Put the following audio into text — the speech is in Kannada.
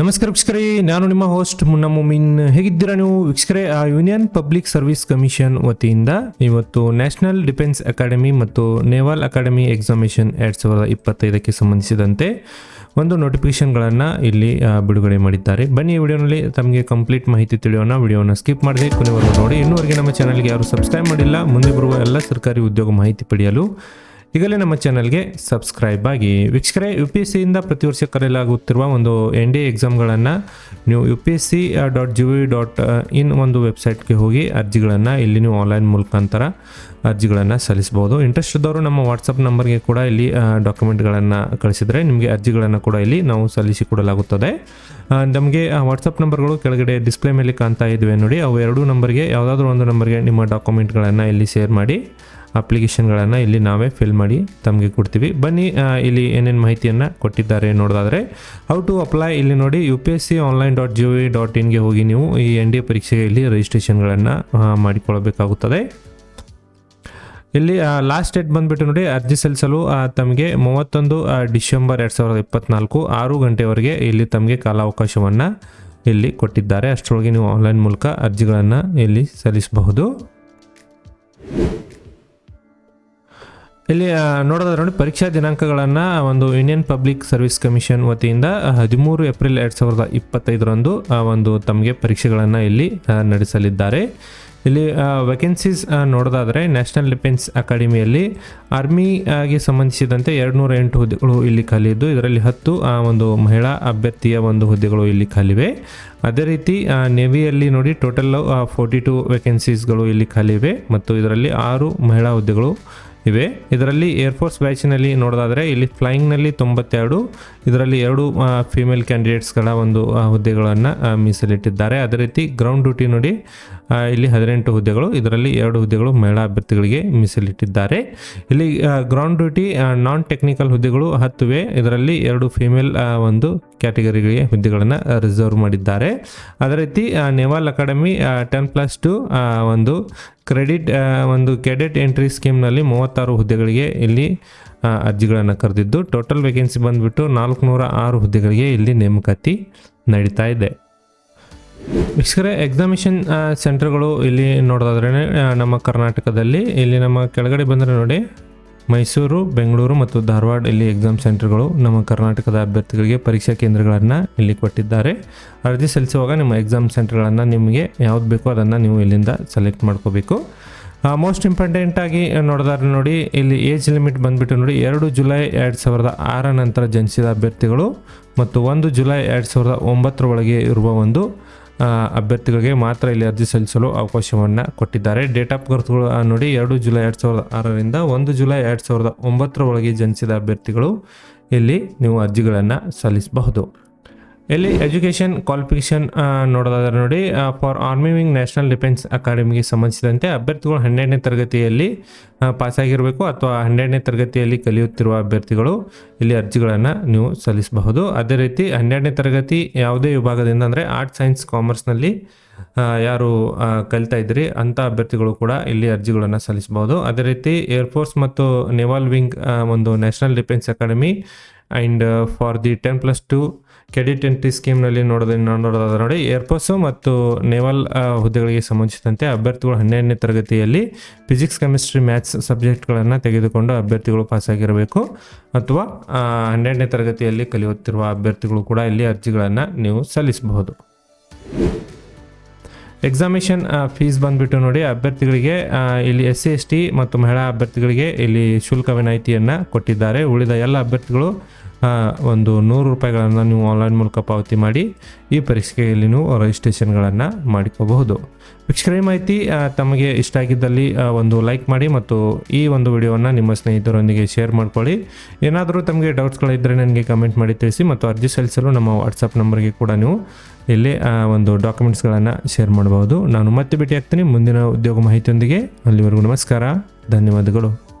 ನಮಸ್ಕಾರ ವೀಕ್ಷಕರೇ, ನಾನು ನಿಮ್ಮ ಹೋಸ್ಟ್ ಮುನ್ನ ಮೀನ್ ಹೇಗಿದ್ದೀರಾ ನೀವು? ವೀಕ್ಷಕರೇ, ಆ ಯೂನಿಯನ್ ಪಬ್ಲಿಕ್ ಸರ್ವಿಸ್ ಕಮಿಷನ್ ವತಿಯಿಂದ ಇವತ್ತು ನ್ಯಾಷನಲ್ ಡಿಫೆನ್ಸ್ ಅಕಾಡೆಮಿ ಮತ್ತು ನೇವಲ್ ಅಕಾಡೆಮಿ ಎಕ್ಸಾಮಿನೇಷನ್ ಎರಡ್ ಸಾವಿರದ ಇಪ್ಪತ್ತೈದಕ್ಕೆ ಸಂಬಂಧಿಸಿದಂತೆ ಒಂದು ನೋಟಿಫಿಕೇಶನ್ಗಳನ್ನು ಇಲ್ಲಿ ಬಿಡುಗಡೆ ಮಾಡಿದ್ದಾರೆ. ಬನ್ನಿ ವಿಡಿಯೋನಲ್ಲಿ ತಮಗೆ ಕಂಪ್ಲೀಟ್ ಮಾಹಿತಿ ತಿಳಿಯೋಣ. ವಿಡಿಯೋನ ಸ್ಕಿಪ್ ಮಾಡದೆ ಕೊನೆವರೆಗೂ ನೋಡಿ. ಇನ್ನೂವರೆಗೆ ನಮ್ಮ ಚಾನಲ್ಗೆ ಯಾರು ಸಬ್ಸ್ಕ್ರೈಬ್ ಮಾಡಿಲ್ಲ, ಮುಂದೆ ಬರುವ ಎಲ್ಲ ಸರ್ಕಾರಿ ಉದ್ಯೋಗ ಮಾಹಿತಿ ಪಡೆಯಲು ಈಗಲೇ ನಮ್ಮ ಚಾನಲ್ಗೆ ಸಬ್ಸ್ಕ್ರೈಬ್ ಆಗಿ ವೀಕ್ಷಕರೇ ಯು ಪಿ ಎಸ್ ಸಿಯಿಂದ ಪ್ರತಿ ವರ್ಷ ಕರೆಯಲಾಗುತ್ತಿರುವ ಒಂದು ಎನ್ ಡಿ ಎಕ್ಸಾಮ್ಗಳನ್ನು ನೀವು U P S C dot G V dot in ಒಂದು ವೆಬ್ಸೈಟ್ಗೆ ಹೋಗಿ ಅರ್ಜಿಗಳನ್ನು ಇಲ್ಲಿ ನೀವು ಆನ್ಲೈನ್ ಮುಖಾಂತರ ಅರ್ಜಿಗಳನ್ನು ಸಲ್ಲಿಸಬಹುದು ಇಂಟ್ರೆಸ್ಟ್ ಇದ್ದವರು ನಮ್ಮ ವಾಟ್ಸಪ್ ನಂಬರ್ಗೆ ಕೂಡ ಇಲ್ಲಿ ಡಾಕ್ಯುಮೆಂಟ್ಗಳನ್ನು ಕಳಿಸಿದರೆ ನಿಮಗೆ ಅರ್ಜಿಗಳನ್ನು ಕೂಡ ಇಲ್ಲಿ ನಾವು ಸಲ್ಲಿಸಿ ಕೊಡಲಾಗುತ್ತದೆ. ನಮಗೆ ವಾಟ್ಸಪ್ ನಂಬರ್ಗಳು ಕೆಳಗಡೆ ಡಿಸ್ಪ್ಲೇ ಮೇಲೆ ಕಾಣ್ತಾ ಇದ್ದೇವೆ ನೋಡಿ. ಅವು ಎರಡೂ ನಂಬರ್ಗೆ ಯಾವುದಾದ್ರೂ ಒಂದು ನಂಬರ್ಗೆ ನಿಮ್ಮ ಡಾಕ್ಯುಮೆಂಟ್ಗಳನ್ನು ಇಲ್ಲಿ ಶೇರ್ ಮಾಡಿ. ಅಪ್ಲಿಕೇಶನ್ಗಳನ್ನು ಇಲ್ಲಿ ನಾವೇ ಫಿಲ್ ಮಾಡಿ ತಮಗೆ ಕೊಡ್ತೀವಿ. ಬನ್ನಿ ಇಲ್ಲಿ ಏನೇನು ಮಾಹಿತಿಯನ್ನು ಕೊಟ್ಟಿದ್ದಾರೆ ನೋಡೋದಾದರೆ ಹೌ ಟು ಅಪ್ಲೈ ಇಲ್ಲಿ ನೋಡಿ U P S C online dot G V dot ಇನ್ಗೆ ಹೋಗಿ ನೀವು ಈ ಎನ್ ಡಿ ಎ ಪರೀಕ್ಷೆಗೆ ಇಲ್ಲಿ ರಿಜಿಸ್ಟ್ರೇಷನ್ಗಳನ್ನು ಮಾಡಿಕೊಳ್ಳಬೇಕಾಗುತ್ತದೆ. ಇಲ್ಲಿ ಲಾಸ್ಟ್ ಡೇಟ್ ಬಂದುಬಿಟ್ಟು ನೋಡಿ, ಅರ್ಜಿ ಸಲ್ಲಿಸಲು ತಮಗೆ ಮೂವತ್ತೊಂದು ಡಿಸೆಂಬರ್ ಎರಡು ಸಾವಿರದ ಇಪ್ಪತ್ನಾಲ್ಕು ಆರು ಗಂಟೆವರೆಗೆ ಇಲ್ಲಿ ತಮಗೆ ಕಾಲಾವಕಾಶವನ್ನು ಇಲ್ಲಿ ಕೊಟ್ಟಿದ್ದಾರೆ. ಅಷ್ಟರೊಳಗೆ ನೀವು ಆನ್ಲೈನ್ ಮೂಲಕ ಅರ್ಜಿಗಳನ್ನು ಇಲ್ಲಿ ಸಲ್ಲಿಸಬಹುದು. ಇಲ್ಲಿ ನೋಡೋದಾದ್ರೆ ನೋಡಿ, ಪರೀಕ್ಷಾ ದಿನಾಂಕಗಳನ್ನು ಒಂದು ಯೂನಿಯನ್ ಪಬ್ಲಿಕ್ ಸರ್ವಿಸ್ ಕಮಿಷನ್ ವತಿಯಿಂದ ಹದಿಮೂರು ಏಪ್ರಿಲ್ ಎರಡು ಸಾವಿರದ ಇಪ್ಪತ್ತೈದರಂದು ಒಂದು ತಮಗೆ ಪರೀಕ್ಷೆಗಳನ್ನು ಇಲ್ಲಿ ನಡೆಸಲಿದ್ದಾರೆ. ಇಲ್ಲಿ ವೇಕೆನ್ಸೀಸ್ ನೋಡೋದಾದರೆ ನ್ಯಾಷನಲ್ ಡಿಫೆನ್ಸ್ ಅಕಾಡೆಮಿಯಲ್ಲಿ ಆರ್ಮಿಗೆ ಸಂಬಂಧಿಸಿದಂತೆ ಎರಡು ನೂರ ಎಂಟು ಹುದ್ದೆಗಳು ಇಲ್ಲಿ ಖಾಲಿದ್ದು ಇದರಲ್ಲಿ ಹತ್ತು ಒಂದು ಮಹಿಳಾ ಅಭ್ಯರ್ಥಿಯ ಒಂದು ಹುದ್ದೆಗಳು ಇಲ್ಲಿ ಖಾಲಿವೆ. ಅದೇ ರೀತಿ ನೇವಿಯಲ್ಲಿ ನೋಡಿ ಟೋಟಲ್ ಫೋರ್ಟಿ ಟು ವೇಕೆನ್ಸೀಸ್ಗಳು ಇಲ್ಲಿ ಖಾಲಿವೆ. ಮತ್ತು ಇದರಲ್ಲಿ ಆರು ಮಹಿಳಾ ಹುದ್ದೆಗಳು ಇವೆ ಇದರಲ್ಲಿ ಏರ್ಫೋರ್ಸ್ ಬ್ಯಾಚಿನಲ್ಲಿ ನೋಡೋದಾದರೆ ಇಲ್ಲಿ ಫ್ಲೈಯಿಂಗ್ನಲ್ಲಿ ತೊಂಬತ್ತೆರಡು, ಇದರಲ್ಲಿ ಎರಡು ಫೀಮೇಲ್ ಕ್ಯಾಂಡಿಡೇಟ್ಸ್ಗಳ ಒಂದು ಹುದ್ದೆಗಳನ್ನು ಮೀಸಲಿಟ್ಟಿದ್ದಾರೆ. ಅದೇ ರೀತಿ ಗ್ರೌಂಡ್ ಡ್ಯೂಟಿ ನೋಡಿ ಇಲ್ಲಿ ಹದಿನೆಂಟು ಹುದ್ದೆಗಳು, ಇದರಲ್ಲಿ ಎರಡು ಹುದ್ದೆಗಳು ಮಹಿಳಾ ಅಭ್ಯರ್ಥಿಗಳಿಗೆ ಮೀಸಲಿಟ್ಟಿದ್ದಾರೆ. ಇಲ್ಲಿ ಗ್ರೌಂಡ್ ಡ್ಯೂಟಿ ನಾನ್ ಟೆಕ್ನಿಕಲ್ ಹುದ್ದೆಗಳು ಹತ್ತುವೆ. ಇದರಲ್ಲಿ ಎರಡು ಫಿಮೇಲ್ ಒಂದು ಕ್ಯಾಟಗರಿಗಳಿಗೆ ಹುದ್ದೆಗಳನ್ನು ರಿಸರ್ವ್ ಮಾಡಿದ್ದಾರೆ. ಅದೇ ರೀತಿ naval academy ten plus two ಒಂದು ಕ್ರೆಡಿಟ್ ಒಂದು ಕೆಡೆಟ್ ಎಂಟ್ರಿ ಸ್ಕೀಮ್ನಲ್ಲಿ ಮೂವತ್ತಾರು ಹುದ್ದೆಗಳಿಗೆ ಇಲ್ಲಿ ಅರ್ಜಿಗಳನ್ನು ಕರೆದಿದ್ದು ಟೋಟಲ್ ವೇಕೆನ್ಸಿ ಬಂದುಬಿಟ್ಟು ನಾಲ್ಕುನೂರ ಆರು ಹುದ್ದೆಗಳಿಗೆ ಇಲ್ಲಿ ನೇಮಕಾತಿ ನಡೀತಾ ಇದೆ. ವೀಕ್ಷಕರೇ ಎಕ್ಸಾಮಿಷನ್ ಸೆಂಟರ್ಗಳು ಇಲ್ಲಿ ನೋಡೋದಾದ್ರೆ ನಮ್ಮ ಕರ್ನಾಟಕದಲ್ಲಿ. ಇಲ್ಲಿ ನಮ್ಮ ಕೆಳಗಡೆ ಬಂದರೆ ನೋಡಿ, ಮೈಸೂರು, ಬೆಂಗಳೂರು ಮತ್ತು ಧಾರವಾಡ ಇಲ್ಲಿ ಎಕ್ಸಾಮ್ ಸೆಂಟರ್ಗಳು ನಮ್ಮ ಕರ್ನಾಟಕದ ಅಭ್ಯರ್ಥಿಗಳಿಗೆ ಪರೀಕ್ಷಾ ಕೇಂದ್ರಗಳನ್ನು ಇಲ್ಲಿ ಕೊಟ್ಟಿದ್ದಾರೆ. ಅರ್ಜಿ ಸಲ್ಲಿಸುವಾಗ ನಿಮ್ಮ ಎಕ್ಸಾಮ್ ಸೆಂಟರ್ಗಳನ್ನು ನಿಮಗೆ ಯಾವ್ದು ಬೇಕೋ ಅದನ್ನು ನೀವು ಇಲ್ಲಿಂದ ಸೆಲೆಕ್ಟ್ ಮಾಡ್ಕೋಬೇಕು. ಮೋಸ್ಟ್ ಇಂಪಾರ್ಟೆಂಟಾಗಿ ನೋಡೋದಾದ್ರೆ ನೋಡಿ, ಇಲ್ಲಿ ಏಜ್ ಲಿಮಿಟ್ ಬಂದ್ಬಿಟ್ಟು ನೋಡಿ, ಎರಡು ಜುಲೈ ಎರಡು ಸಾವಿರದ ಆರ ನಂತರ ಜನಿಸಿದ ಅಭ್ಯರ್ಥಿಗಳು ಮತ್ತು ಒಂದು ಜುಲೈ ಎರಡು ಸಾವಿರದ ಒಂಬತ್ತರೊಳಗೆ ಇರುವ ಒಂದು ಅಭ್ಯರ್ಥಿಗಳಿಗೆ ಮಾತ್ರ ಇಲ್ಲಿ ಅರ್ಜಿ ಸಲ್ಲಿಸಲು ಅವಕಾಶವನ್ನು ಕೊಟ್ಟಿದ್ದಾರೆ. ಡೇಟ್ ಆಫ್ ಬರ್ತ್ಗಳು ನೋಡಿ, ಎರಡು ಜುಲೈ ಎರಡು ಸಾವಿರದ ಆರರಿಂದ ಒಂದು ಜುಲೈ ಎರಡು ಸಾವಿರದ ಒಂಬತ್ತರ ಒಳಗೆ ಜನಿಸಿದ ಅಭ್ಯರ್ಥಿಗಳು ಇಲ್ಲಿ ನೀವು ಅರ್ಜಿಗಳನ್ನು ಸಲ್ಲಿಸಬಹುದು. ಇಲ್ಲಿ ಎಜುಕೇಷನ್ ಕ್ವಾಲಿಫಿಕೇಷನ್ ನೋಡೋದಾದ್ರೆ ನೋಡಿ for army wing national defence ಅಕಾಡೆಮಿಗೆ ಸಂಬಂಧಿಸಿದಂತೆ ಅಭ್ಯರ್ಥಿಗಳು ಹನ್ನೆರಡನೇ ತರಗತಿಯಲ್ಲಿ ಪಾಸಾಗಿರಬೇಕು ಅಥವಾ ಹನ್ನೆರಡನೇ ತರಗತಿಯಲ್ಲಿ ಕಲಿಯುತ್ತಿರುವ ಅಭ್ಯರ್ಥಿಗಳು ಇಲ್ಲಿ ಅರ್ಜಿಗಳನ್ನು ನೀವು ಸಲ್ಲಿಸಬಹುದು. ಅದೇ ರೀತಿ ಹನ್ನೆರಡನೇ ತರಗತಿ ಯಾವುದೇ ವಿಭಾಗದಿಂದ ಅಂದರೆ ಆರ್ಟ್ಸ್, ಸೈನ್ಸ್ ಕಾಮರ್ಸ್ನಲ್ಲಿ ಯಾರು ಕಲಿತಾ ಇದ್ರಿ ಅಂಥ ಅಭ್ಯರ್ಥಿಗಳು ಕೂಡ ಇಲ್ಲಿ ಅರ್ಜಿಗಳನ್ನು ಸಲ್ಲಿಸಬಹುದು. ಅದೇ ರೀತಿ ಏರ್ಫೋರ್ಸ್ ಮತ್ತು ನೆವಾಲ್ ವಿಂಗ್ ಒಂದು national defence academy and for the ten plus two cadet entry ಸ್ಕೀಮ್ನಲ್ಲಿ ನೋಡೋದು ನೋಡೋದಾದ್ರೆ ನೋಡಿ ಏರ್ಪೋರ್ಸು ಮತ್ತು ನೇವಲ್ ಹುದ್ದೆಗಳಿಗೆ ಸಂಬಂಧಿಸಿದಂತೆ ಅಭ್ಯರ್ಥಿಗಳು ಹನ್ನೆರಡನೇ ತರಗತಿಯಲ್ಲಿ ಫಿಸಿಕ್ಸ್ ಕೆಮಿಸ್ಟ್ರಿ ಮ್ಯಾಥ್ಸ್ ಸಬ್ಜೆಕ್ಟ್ಗಳನ್ನು ತೆಗೆದುಕೊಂಡು ಅಭ್ಯರ್ಥಿಗಳು ಪಾಸಾಗಿರಬೇಕು ಅಥವಾ ಹನ್ನೆರಡನೇ ತರಗತಿಯಲ್ಲಿ ಕಲಿಯುತ್ತಿರುವ ಅಭ್ಯರ್ಥಿಗಳು ಕೂಡ ಇಲ್ಲಿ ಅರ್ಜಿಗಳನ್ನು ನೀವು ಸಲ್ಲಿಸಬಹುದು. ಎಕ್ಸಾಮಿಷನ್ ಫೀಸ್ ಬಂದುಬಿಟ್ಟು ನೋಡಿ, ಅಭ್ಯರ್ಥಿಗಳಿಗೆ ಇಲ್ಲಿ ಎಸ್ ಸಿ ಎಸ್ ಟಿ ಮತ್ತು ಮಹಿಳಾ ಅಭ್ಯರ್ಥಿಗಳಿಗೆ ಇಲ್ಲಿ ಶುಲ್ಕ ವಿನಾಯಿತಿಯನ್ನು ಕೊಟ್ಟಿದ್ದಾರೆ. ಉಳಿದ ಎಲ್ಲ ಅಭ್ಯರ್ಥಿಗಳು ಒಂದು ನೂರು ರೂಪಾಯಿಗಳನ್ನು ನೀವು ಆನ್ಲೈನ್ ಮೂಲಕ ಪಾವತಿ ಮಾಡಿ ಈ ಪರೀಕ್ಷೆಯಲ್ಲಿ ನೀವು ರಿಜಿಸ್ಟ್ರೇಷನ್ಗಳನ್ನು ಮಾಡಿಕೋಬಹುದು. ವೀಕ್ಷಕರ ಮಾಹಿತಿ ತಮಗೆ ಇಷ್ಟ ಆಗಿದ್ದಲ್ಲಿ ಒಂದು ಲೈಕ್ ಮಾಡಿ ಮತ್ತು ಈ ಒಂದು ವಿಡಿಯೋವನ್ನು ನಿಮ್ಮ ಸ್ನೇಹಿತರೊಂದಿಗೆ ಶೇರ್ ಮಾಡಿಕೊಳ್ಳಿ. ಏನಾದರೂ ತಮಗೆ ಡೌಟ್ಸ್ಗಳಿದ್ದರೆ ನನಗೆ ಕಮೆಂಟ್ ಮಾಡಿ ತಿಳಿಸಿ ಮತ್ತು ಅರ್ಜಿ ಸಲ್ಲಿಸಲು ನಮ್ಮ ವಾಟ್ಸಪ್ ನಂಬರ್ಗೆ ಕೂಡ ನೀವು ಇಲ್ಲಿ ಒಂದು ಡಾಕ್ಯುಮೆಂಟ್ಸ್ಗಳನ್ನು ಶೇರ್ ಮಾಡಬಹುದು. ನಾನು ಮತ್ತೆ ಭೇಟಿಯಾಗ್ತೀನಿ. ಮುಂದಿನ ಉದ್ಯೋಗ ಮಾಹಿತಿಯೊಂದಿಗೆ. ಅಲ್ಲಿವರೆಗೂ ನಮಸ್ಕಾರ. ಧನ್ಯವಾದಗಳು.